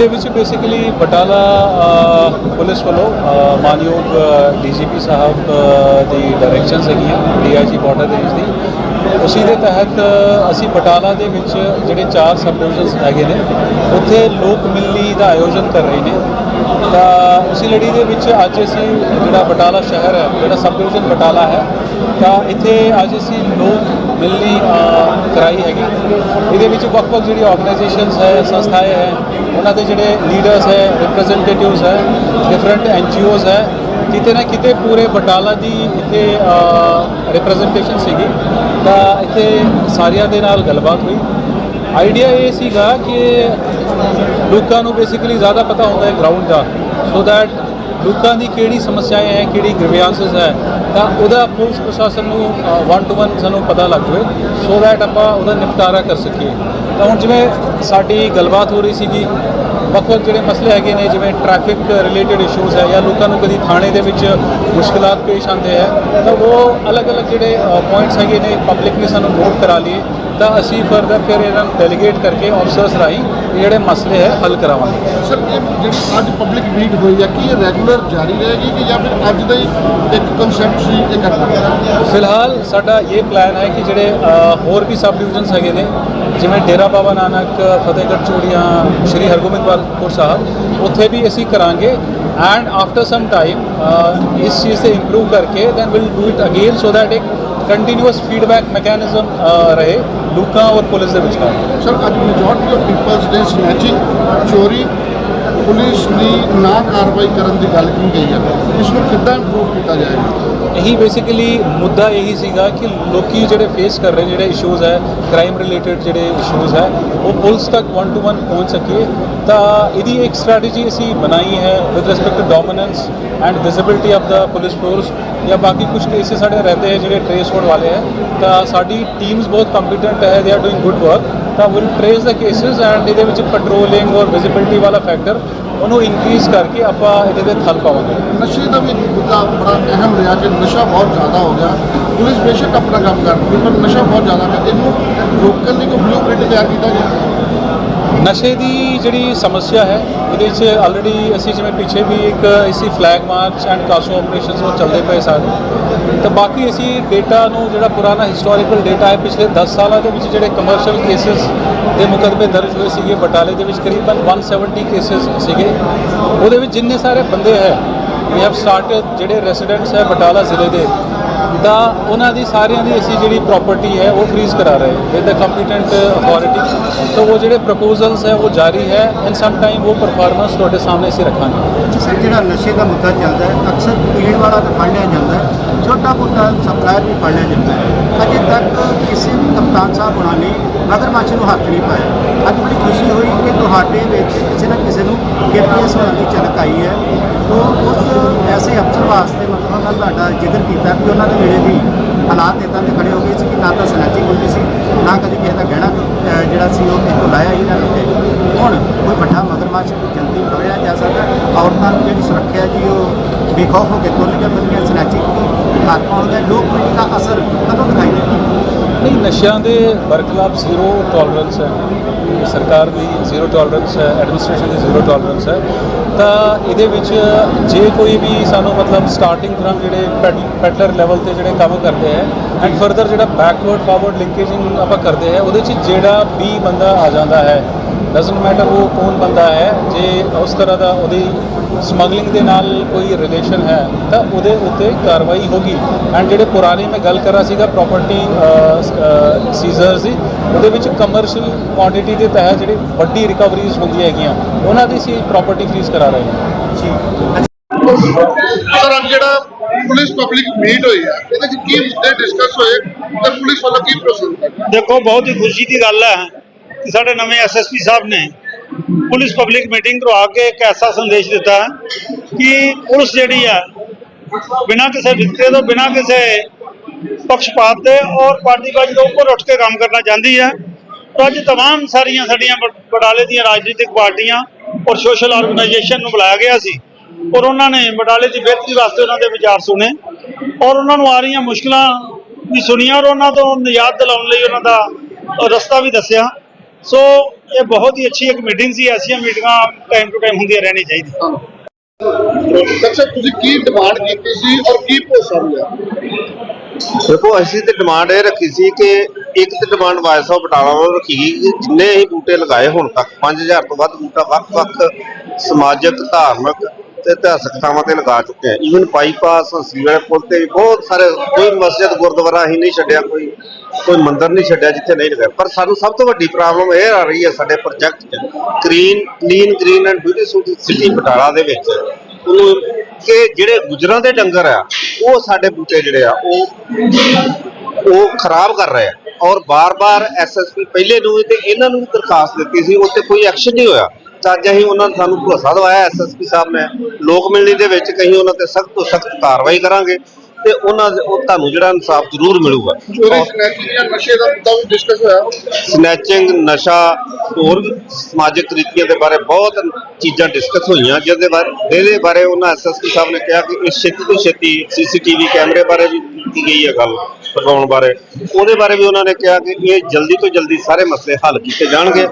ਇਹਦੇ ਵਿੱਚ basically Batala police ਵੱਲੋਂ ਅ, ਮਾਨਯੋਗ ਡੀਜੀਪੀ ਸਾਹਿਬ ਦੀ ਡਾਇਰੈਕਸ਼ਨਸ ਹੈਗੀਆਂ ਡੀਆਈਜੀ ਬਾਰਡਰ ਰੇਂਜ ਦੀ ਉਸੇ ਦੇ ਤਹਿਤ ਅਸੀਂ ਬਟਾਲਾ ਦੇ ਵਿੱਚ ਜਿਹੜੇ ਚਾਰ ਸਬ ਡਿਵੀਜ਼ਨਸ ਹੈਗੇ ਨੇ ਉੱਥੇ ਲੋਕ ਮਿਲਣੀ ਦਾ ਆਯੋਜਨ ਕਰ ਰਹੇ ਨੇ। ਤਾਂ ਉਸੇ ਲੜੀ ਦੇ ਵਿੱਚ ਅੱਜ ਅਸੀਂ ਜਿਹੜਾ ਬਟਾਲਾ ਸ਼ਹਿਰ ਹੈ ਜਿਹੜਾ ਸਬ ਡਿਵੀਜ਼ਨ ਬਟਾਲਾ ਹੈ ਤਾਂ ਇੱਥੇ ਅੱਜ ਅਸੀਂ ਲੋਕ ਮਿਲਣੀ ਅ, ਕਰਾਈ ਹੈਗੀ। ਇਹਦੇ ਵਿੱਚ ਵੱਖ-ਵੱਖ ਜਿਹੜੀ ਆਰਗੇਨਾਈਜੇਸ਼ਨਸ ਹੈ ਸੰਸਥਾਏ ਹੈ ਉਹਨਾਂ ਦੇ ਜਿਹੜੇ ਲੀਡਰਸ ਹੈ ਰਿਪਰੈਜ਼ੈਂਟੇਟਿਵਸ ਹੈ ਡਿਫਰੈਂਟ ਐਨਜੀਓਜ਼ ਹੈ ਕਿਤੇ ਨਾ ਕਿਤੇ ਪੂਰੇ ਬਟਾਲਾ ਦੀ ਇੱਥੇ ਰਿਪਰੈਜ਼ੈਂਟੇਸ਼ਨ ਸੀਗੀ। ਤਾਂ ਇੱਥੇ ਸਾਰਿਆਂ ਦੇ ਨਾਲ ਗੱਲਬਾਤ ਹੋਈ। ਆਈਡੀਆ ਇਹ ਸੀਗਾ ਕਿ ਲੋਕਾਂ ਨੂੰ ਬੇਸਿਕਲੀ ਜ਼ਿਆਦਾ ਪਤਾ ਹੁੰਦਾ ਹੈ ਗਰਾਊਂਡ ਦਾ। ਸੋ ਦੈਟ ਲੋਕਾਂ ਦੀ ਕਿਹੜੀ ਸਮੱਸਿਆएं ਹੈ, ਕਿਹੜੀ ਗ੍ਰੀਵੈਂਸਸ ਹੈ, ਤਾਂ ਉਹਦਾ ਪੁਲਿਸ ਪ੍ਰਸ਼ਾਸਨ ਨੂੰ ਵਨ ਟੂ ਵਨ ਸਾਨੂੰ ਪਤਾ ਲੱਗ ਜਾਵੇ ਸੋ ਦੈਟ ਆਪਾਂ ਉਹਦਾ ਨਿਪਟਾਰਾ ਕਰ ਸਕੀਏ। ਤਾਂ ਹੁਣ ਜਿਵੇਂ ਸਾਡੀ ਗੱਲਬਾਤ ਹੋ ਰਹੀ ਸੀਗੀ, ਵੱਖ-ਵੱਖ ਜਿਹੜੇ ਮਸਲੇ ਹੈਗੇ ਨੇ, ਜਿਵੇਂ ਟ੍ਰੈਫਿਕ ਰਿਲੇਟਡ ਇਸ਼ੂਜ਼ ਹੈ ਜਾਂ ਲੋਕਾਂ ਨੂੰ ਕਦੀ ਥਾਣੇ ਦੇ ਵਿੱਚ ਮੁਸ਼ਕਲਾਂ ਪੇਸ਼ ਆਉਂਦੇ ਹੈ, ਤਾਂ ਉਹ ਅਲੱਗ-ਅਲੱਗ ਜਿਹੜੇ ਪੁਆਇੰਟਸ ਹੈਗੇ ਨੇ ਪਬਲਿਕ ਨੇ ਸਾਨੂੰ ਨੋਟ ਕਰਾ ਲਈਏ। ਤਾਂ ਅਸੀਂ ਫਰਦਰ ਫਿਰ ਇਹਨਾਂ ਨੂੰ ਡੈਲੀਗੇਟ ਕਰਕੇ ਆਫਸਰਸ ਰਾਹੀਂ ਜਿਹੜੇ ਮਸਲੇ ਹੈ ਹੱਲ ਕਰਾਵਾਂਗੇ। ਸਰ ਇਹ ਜਿਹੜੀ ਅੱਜ ਪਬਲਿਕ ਮੀਟ ਹੋਈ ਹੈ ਕੀ ਇਹ ਰੈਗੂਲਰ ਜਾਰੀ ਰਹੇਗੀ ਕਿ ਜਾਂ ਫਿਰ ਅੱਜ ਦਾ ਹੀ ਇੱਕ ਕਨਸੈਪਟ ਸੀ ਇਹ ਕਰਨਾ ਫਿਲਹਾਲ ਸਾਡਾ ਇਹ ਪਲਾਨ ਹੈ ਕਿ ਜਿਹੜੇ ਹੋਰ ਵੀ ਸਬ ਡਿਵੀਜ਼ਨਸ ਹੈਗੇ ਨੇ ਜਿਵੇਂ ਡੇਰਾ ਬਾਬਾ ਨਾਨਕ ਫਤਿਹਗੜ੍ਹ ਚੂੜੀਆਂ ਸ਼੍ਰੀ ਹਰਗੋਬਿੰਦਪੁਰ ਸਾਹਿਬ ਉੱਥੇ ਵੀ ਅਸੀਂ ਕਰਾਂਗੇ ਐਂਡ ਆਫਟਰ ਸਮ ਟਾਈਮ ਇਸ ਚੀਜ਼ ਤੇ ਇੰਪਰੂਵ ਕਰਕੇ then will do it again so that ਇੱਕ ਕੰਟੀਨਿਊਸ ਫੀਡਬੈਕ ਮੈਕੈਨਿਜ਼ਮ ਰਹੇ। ਲੋਕਾਂ ਔਰ ਪੁਲਿਸ ਦੇ ਵਿਚਕਾਰ। ਸਰ ਅੱਜ ਮੈਜੋਰਟੀ ਆਫ ਪੀਪਲਸ ਨੇ ਸਨੈਚਿੰਗ ਚੋਰੀ ਪੁਲਿਸ ਦੀ ਨਾ ਕਾਰਵਾਈ ਕਰਨ ਦੀ ਗੱਲ ਕੀ ਗਈ ਹੈ ਇਸ ਨੂੰ ਕਿੱਦਾਂ ਇੰਪਰੂਵ ਕੀਤਾ ਜਾਏਗਾ? ਇਹੀ ਬੇਸਿਕਲੀ ਮੁੱਦਾ ਇਹੀ ਸੀਗਾ ਕਿ ਲੋਕੀ ਜਿਹੜੇ ਫੇਸ ਕਰ ਰਹੇ, ਜਿਹੜੇ ਇਸ਼ੂਜ਼ ਹੈ ਕ੍ਰਾਈਮ ਰਿਲੇਟਡ ਜਿਹੜੇ ਇਸ਼ੂਜ਼ ਹੈ, ਉਹ ਪੁਲਿਸ ਤੱਕ ਵਨ ਟੂ ਵਨ ਪਹੁੰਚ ਸਕੇ ਤਾਂ ਇਹਦੀ ਇੱਕ ਸਟ੍ਰੈਟਜੀ ਅਸੀਂ ਬਣਾਈ ਹੈ with respect to dominance and visibility of the police force ਜਾਂ ਬਾਕੀ ਕੁਝ ਕੇਸਿਸ ਸਾਡੇ ਰਹਿੰਦੇ ਹੈ ਜਿਹੜੇ ਟ੍ਰੇਸ ਹੋਣ ਵਾਲੇ ਹੈ ਤਾਂ ਸਾਡੀ ਟੀਮਸ ਬਹੁਤ ਕੰਪੀਟੈਂਟ ਹੈ they are doing good work ਤਾਂ will trace the cases and ਇਹਦੇ ਵਿੱਚ ਪੈਟਰੋਲਿੰਗ ਔਰ ਵਿਜ਼ਿਬਿਲਟੀ ਵਾਲਾ ਫੈਕਟਰ ਉਹਨੂੰ ਇਨਕਰੀਜ਼ ਕਰਕੇ ਆਪਾਂ ਇਹਦੇ ਤੇ ਥਲ ਪਾਵਾਂਗੇ। ਨਸ਼ੇ ਦਾ ਵੀ ਮੁੱਦਾ ਬੜਾ ਅਹਿਮ ਰਿਹਾ ਕਿ ਨਸ਼ਾ ਬਹੁਤ ਜ਼ਿਆਦਾ ਹੋ ਗਿਆ। ਪੁਲਿਸ ਬੇਸ਼ੱਕ ਆਪਣਾ ਕੰਮ ਕਰ ਰਹੀ ਹੈ, ਪਰ ਨਸ਼ਾ ਬਹੁਤ ਜ਼ਿਆਦਾ ਹੈ। ਇਹਨੂੰ ਰੋਕਣ ਲਈ ਕੋਈ ਬਲੂਪ੍ਰਿੰਟ ਤਿਆਰ ਕੀਤਾ ਗਿਆ? ਨਸ਼ੇ ਦੀ ਜਿਹੜੀ ਸਮੱਸਿਆ ਹੈ ਇਹਦੇ 'ਚ ਆਲਰੇਡੀ ਅਸੀਂ ਜਿਵੇਂ ਪਿੱਛੇ ਵੀ ਇੱਕ ਇਸੀ flag march and CASO operations ਉਹ ਚੱਲਦੇ ਪਏ ਸਾਰੇ ਤਾਂ ਬਾਕੀ ਅਸੀਂ ਡੇਟਾ ਨੂੰ ਜਿਹੜਾ ਪੁਰਾਣਾ ਹਿਸਟੋਰੀਕਲ ਡੇਟਾ ਹੈ, ਪਿਛਲੇ 10 ਸਾਲਾਂ ਦੇ ਵਿੱਚ ਜਿਹੜੇ ਕਮਰਸ਼ੀਅਲ ਕੇਸਿਸ ਦੇ ਮੁਕੱਦਮੇ ਦਰਜ ਹੋਏ ਸੀਗੇ ਬਟਾਲੇ ਦੇ ਵਿੱਚ ਕਰੀਬਨ 170 ਕੇਸਿਸ ਸੀਗੇ। ਉਹਦੇ ਵਿੱਚ ਜਿੰਨੇ ਸਾਰੇ ਬੰਦੇ ਹੈ ਵੀ ਹੈਵ ਸਟਾਰਟਡ ਜਿਹੜੇ ਰੈਜ਼ੀਡੈਂਟਸ ਹੈ ਬਟਾਲਾ ਜ਼ਿਲ੍ਹੇ ਦੇ ਤਾਂ ਉਹਨਾਂ ਦੀ ਸਾਰਿਆਂ ਦੀ ਅਸੀਂ ਜਿਹੜੀ ਪ੍ਰਾਪਰਟੀ ਹੈ ਉਹ ਫ੍ਰੀਜ਼ ਕਰਾ ਰਹੇ ਵਿਦ ਦ ਕੰਪੀਟੈਂਟ ਅਥਾਰਟੀ ਤਾਂ ਉਹ ਜਿਹੜੇ ਪ੍ਰਪੋਜ਼ਲਸ ਹੈ ਉਹ ਜਾਰੀ ਹੈ ਐਂਡ ਸਮ ਟਾਈਮ ਉਹ ਪਰਫਾਰਮੈਂਸ ਤੁਹਾਡੇ ਸਾਹਮਣੇ ਅਸੀਂ ਰੱਖਾਂਗੇ। ਸਰ, ਜਿਹੜਾ ਨਸ਼ੇ ਦਾ ਮੁੱਦਾ ਚੱਲਦਾ ਹੈ, ਅਕਸਰ ਪੀਣ ਵਾਲਾ ਤਾਂ ਫੜ ਲਿਆ ਜਾਂਦਾ ਹੈ, ਛੋਟਾ ਮੋਟਾ ਸਪਲਾਇਰ ਵੀ ਫੜ ਲਿਆ ਜਾਂਦਾ ਹੈ। ਅਜੇ ਤੱਕ ਕਿਸੇ ਵੀ ਕਪਤਾਨ ਸਾਹਿਬ ਹੋਣਾ ਨੇ ਮਗਰਮੱਛ ਨੂੰ ਹੱਥ ਨਹੀਂ ਪਾਇਆ। ਅੱਜ ਬੜੀ ਖੁਸ਼ੀ ਹੋਈ ਕਿ ਤੁਹਾਡੇ ਵਿੱਚ ਕਿਸੇ ਨਾ ਕਿਸੇ ਨੂੰ ਕੇਪੀਐਸ ਹੋਣ ਦੀ ਝਲਕ ਆਈ ਹੈ ਤੋਂ ਉਸ ਐਸੇ ਅਫਸਰ ਵਾਸਤੇ ਮਤਲਬ ਤੁਹਾਡਾ ਜ਼ਿਕਰ ਕੀਤਾ ਕਿ ਉਹਨਾਂ ਦੇ ਵੇਲੇ ਵੀ ਹਾਲਾਤ ਇਦਾਂ ਦੇ ਖੜੇ ਹੋ ਗਏ ਸੀ ਕਿ ਨਾ ਤਾਂ ਸਨੈਚਿੰਗ ਹੁੰਦੀ ਸੀ, ਨਾ ਕਦੇ ਕਿਸੇ ਦਾ ਗਹਿਣਾ ਜਿਹੜਾ ਸੀ ਉਹ ਕਿਸੇ ਤੋਂ ਲਾਇਆ ਹੀ ਨਾ ਲੱਗੇ ਹੁਣ ਕੋਈ ਵੱਡਾ ਮਗਰਮੱਛ ਜਲਦੀ ਫੜਿਆ ਜਾ ਸਕਦਾ ਔਰਤਾਂ ਨੂੰ ਜਿਹੜੀ ਸੁਰੱਖਿਆ ਜੀ, ਉਹ ਬੇਖੌਫ ਹੋ ਕੇ ਤੁਰ ਕੇ ਬੰਦੀਆਂ ਸਨੈਚਿੰਗ ਹੱਥ ਪਾਉਣ ਦਾ ਲੋਕ ਦਾ ਅਸਰ ਕਦੋਂ ਦਿਖਾਈ ਦੇਗਾ ਨਹੀਂ, ਨਸ਼ਿਆਂ ਦੇ ਬਰਖਲਾਫ ਜ਼ੀਰੋ ਟੋਲਰੈਂਸ ਹੈ। ਸਰਕਾਰ ਦੀ ਜ਼ੀਰੋ ਟੋਲਰੈਂਸ ਹੈ ਐਡਮਿਨਿਸਟ੍ਰੇਸ਼ਨ ਦੀ ਜ਼ੀਰੋ ਟੋਲਰੈਂਸ ਹੈ, ਤਾਂ ਇਹਦੇ ਵਿੱਚ ਜੇ ਕੋਈ ਵੀ ਸਾਨੂੰ ਮਤਲਬ ਸਟਾਰਟਿੰਗ ਫਰਮ ਜਿਹੜੇ ਪੈਟਲਰ ਲੈਵਲ ਤੇ ਜਿਹੜੇ ਕੰਮ ਕਰਦੇ ਹੈ ਐਂਡ ਫਰਦਰ ਜਿਹੜਾ ਬੈਕਵਰਡ ਫਾਰਵਰਡ ਲਿੰਕੇਜਿੰਗ ਆਪਾਂ ਕਰਦੇ ਹੈ, ਉਹਦੇ 'ਚ ਜਿਹੜਾ ਵੀ ਬੰਦਾ ਆ ਜਾਂਦਾ ਹੈ ਡਸਨਟ ਮੈਟਰ ਉਹ ਕੌਣ ਬੰਦਾ ਹੈ, ਜੇ ਉਸ ਤਰ੍ਹਾਂ ਦਾ ਉਹਦੀ ਸਮਗਲਿੰਗ ਦੇ ਨਾਲ ਕੋਈ ਰਿਲੇਸ਼ਨ ਹੈ ਤਾਂ ਉਹਦੇ ਉੱਤੇ ਕਾਰਵਾਈ ਹੋਗੀ। ਐਂਡ ਜਿਹੜੇ ਪੁਰਾਣੇ ਮੈਂ ਗੱਲ ਕਰ ਰਿਹਾ ਸੀਗਾ ਪ੍ਰਾਪਰਟੀ ਸੀਜ਼ਰਸ ਦੀ ਉਹਦੇ ਵਿੱਚ ਕਮਰਸ਼ੀਅਲ ਕੁਆਂਟੀਟੀ ਦੇ ਤਹਿਤ ਜਿਹੜੀ ਵੱਡੀ ਰਿਕਵਰੀਜ਼ ਹੁੰਦੀਆਂ ਹੈਗੀਆਂ ਉਹਨਾਂ ਦੀ ਸੀ ਪ੍ਰਾਪਰਟੀ ਫ੍ਰੀਜ਼ ਕਰਾ ਰਹੇ ਹਾਂ। ਸਰ ਅੱਜ ਜਿਹੜਾ ਪੁਲਿਸ ਪਬਲਿਕ ਮੀਟ ਹੋਈ ਹੈ ਇਹਦੇ ਵਿੱਚ ਕੀ ਮੁੱਦੇ ਡਿਸਕਸ ਹੋਏ ਤੇ ਪੁਲਿਸ ਵੱਲੋਂ ਕੀ ਪ੍ਰੋਸੈਸ ਹੈ ਦੇਖੋ ਬਹੁਤ ਹੀ ਖੁਸ਼ੀ ਦੀ ਗੱਲ ਹੈ ਕਿ ਸਾਡੇ ਨਵੇਂ ਐਸਐਸਪੀ ਸਾਹਿਬ ਨੇ ਪੁਲਿਸ ਪਬਲਿਕ ਮੀਟਿੰਗ ਕਰਵਾ ਕੇ ਇੱਕ ਐਸਾ ਸੰਦੇਸ਼ ਦਿੱਤਾ ਹੈ ਕਿ ਪੁਲਿਸ ਜਿਹੜੀ ਹੈ ਬਿਨਾਂ ਕਿਸੇ ਵਿਤਕਰੇ ਤੋਂ ਬਿਨਾਂ ਕਿਸੇ ਪੱਖਪਾਤ ਦੇ ਔਰ ਪਾਰਟੀਬਾਜ਼ੀ ਤੋਂ ਉੱਪਰ ਉੱਠ ਕੇ ਕੰਮ ਕਰਨਾ ਚਾਹੁੰਦੀ ਹੈ ਤਾਂ ਅੱਜ तमाम ਸਾਰੀਆਂ ਸਾਡੀਆਂ ਬ- ਬਟਾਲੇ ਦੀਆਂ ਰਾਜਨੀਤਿਕ ਪਾਰਟੀਆਂ ਔਰ ਸੋਸ਼ਲ ਆਰਗੇਨਾਈਜੇਸ਼ਨ ਨੂੰ ਬੁਲਾਇਆ ਗਿਆ ਸੀ ਔਰ ਉਹਨਾਂ ਨੇ ਬਟਾਲੇ ਦੀ ਬਿਹਤਰੀ ਵਾਸਤੇ ਉਹਨਾਂ ਦੇ ਵਿਚਾਰ ਸੁਣੇ ਔਰ ਉਹਨਾਂ ਨੂੰ ਆ ਰਹੀਆਂ ਮੁਸ਼ਕਲਾਂ ਵੀ ਸੁਣੀਆਂ ਔਰ ਉਹਨਾਂ ਤੋਂ ਨਿਯਾਤ ਦਿਲਾਉਣ ਲਈ ਉਹਨਾਂ ਦਾ ਅ, ਰਸਤਾ ਵੀ ਦੱਸਿਆ ਸੋ ਇਹ ਬਹੁਤ ਹੀ ਅੱਛੀ ਇੱਕ ਮੀਟਿੰਗ ਸੀ ਐਸੀਆਂ ਮੀਟਿੰਗਾਂ ਟਾਈਮ ਟੂ ਟਾਈਮ ਹੁੰਦੀਆਂ ਰਹਿਣੀ ਚਾਹੀਦੀਆਂ। ਅੱਛਾ ਤੁਸੀਂ ਕੀ ਡਿਮਾਂਡ ਕੀਤੀ ਸੀ ਔਰ ਕੀ ਭਰੋਸਾ ਮਿਲਿਆ ਦੇਖੋ ਅਸੀਂ ਤੇ ਡਿਮਾਂਡ ਇਹ ਰੱਖੀ ਸੀ ਕਿ ਇੱਕ ਤੇ ਡਿਮਾਂਡ ਵਾਇਸ ਸਾਹਿਬ ਬਟਾਲਾ ਵੱਲੋਂ ਰੱਖੀ ਗਈ ਕਿ ਜਿੰਨੇ ਅਸੀਂ ਬੂਟੇ ਲਗਾਏ ਹੁਣ ਤੱਕ 5000 ਤੋਂ ਵੱਧ ਬੂਟਾ ਵੱਖ-ਵੱਖ ਸਮਾਜਿਕ ਧਾਰਮਿਕ ਤੇ ਇਤਿਹਾਸਕ ਥਾਵਾਂ ਤੇ ਲਗਾ ਚੁੱਕੇ ਆ ਈਵਨ ਬਾਈਪਾਸ ਸੀਵਰ ਪੁਲ ਤੇ ਵੀ ਬਹੁਤ ਸਾਰੇ, ਕੋਈ ਮਸਜਿਦ, ਗੁਰਦੁਆਰਾ ਹੀ ਨਹੀਂ ਛੱਡਿਆ, ਕੋਈ ਕੋਈ ਮੰਦਿਰ ਨਹੀਂ ਛੱਡਿਆ ਜਿੱਥੇ ਨਹੀਂ ਲਗਾਇਆ। ਪਰ ਸਾਨੂੰ ਸਭ ਤੋਂ ਵੱਡੀ ਪ੍ਰੋਬਲਮ ਇਹ ਆ ਰਹੀ ਹੈ ਸਾਡੇ ਪ੍ਰੋਜੈਕਟ 'ਚ। Green clean green and beautiful city Batala ਦੇ ਵਿੱਚ। ਉਹਨੂੰ ਕਿ ਜਿਹੜੇ ਗੁਜਰਾਂ ਦੇ ਡੰਗਰ ਆ, ਉਹ ਸਾਡੇ ਬੂਟੇ ਜਿਹੜੇ ਆ, ਉਹ ਉਹ ਖਰਾਬ ਕਰ ਰਹੇ ਆ। ਔਰ ਬਾਰ-ਬਾਰ ਐਸਐਸਪੀ ਪਹਿਲੇ ਨੂੰ ਤੇ ਇਹਨਾਂ ਨੂੰ ਵੀ ਦਰਖਾਸਤ ਦਿੱਤੀ ਸੀ ਉੱਤੇ ਕੋਈ ਐਕਸ਼ਨ ਨਹੀਂ ਹੋਇਆ। ਤਾਂ ਅੱਜ ਅਸੀਂ ਉਹਨਾਂ ਨੇ ਸਾਨੂੰ ਭਰੋਸਾ ਦਵਾਇਆ ਐਸਐਸਪੀ ਸਾਹਿਬ ਨੇ। ਲੋਕ ਮਿਲਣੀ ਦੇ ਵਿੱਚ ਕਹੀਂ ਉਹਨਾਂ ਤੇ ਸਖਤ ਤੋਂ ਸਖਤ ਕਾਰਵਾਈ ਕਰਾਂਗੇ ਤੇ ਉਹਨਾਂ ਉਹ ਤੁਹਾਨੂੰ ਜਿਹੜਾ ਇਨਸਾਫ ਜ਼ਰੂਰ ਮਿਲੂਗਾ। ਸਨੈਚਿੰਗ ਨਸ਼ੇ ਦਾ ਮੁੱਦਾ ਵੀ ਡਿਸਕਸ ਹੋਇਆ। ਸਨੈਚਿੰਗ ਨਸ਼ਾ ਹੋਰ ਸਮਾਜਿਕ ਕੁਰੀਤੀਆਂ ਦੇ ਬਾਰੇ ਬਹੁਤ ਚੀਜ਼ਾਂ ਡਿਸਕਸ ਹੋਈਆਂ ਜਿਹਦੇ ਬਾਰੇ ਇਹਦੇ ਬਾਰੇ ਉਹਨਾਂ ਐਸਐਸਪੀ ਸਾਹਿਬ ਨੇ ਕਿਹਾ ਕਿ ਇਸ ਛੇਤੀ ਤੋਂ ਛੇਤੀ ਸੀਸੀਟੀਵੀ ਕੈਮਰੇ ਬਾਰੇ ਵੀ ਕੀਤੀ ਗਈ ਹੈ ਗੱਲ ਲਗਾਉਣ ਬਾਰੇ। ਉਹਦੇ ਬਾਰੇ ਵੀ ਉਹਨਾਂ ਨੇ ਕਿਹਾ ਕਿ ਇਹ ਜਲਦੀ ਤੋਂ ਜਲਦੀ ਸਾਰੇ ਮਸਲੇ ਹੱਲ ਕੀਤੇ ਜਾਣਗੇ।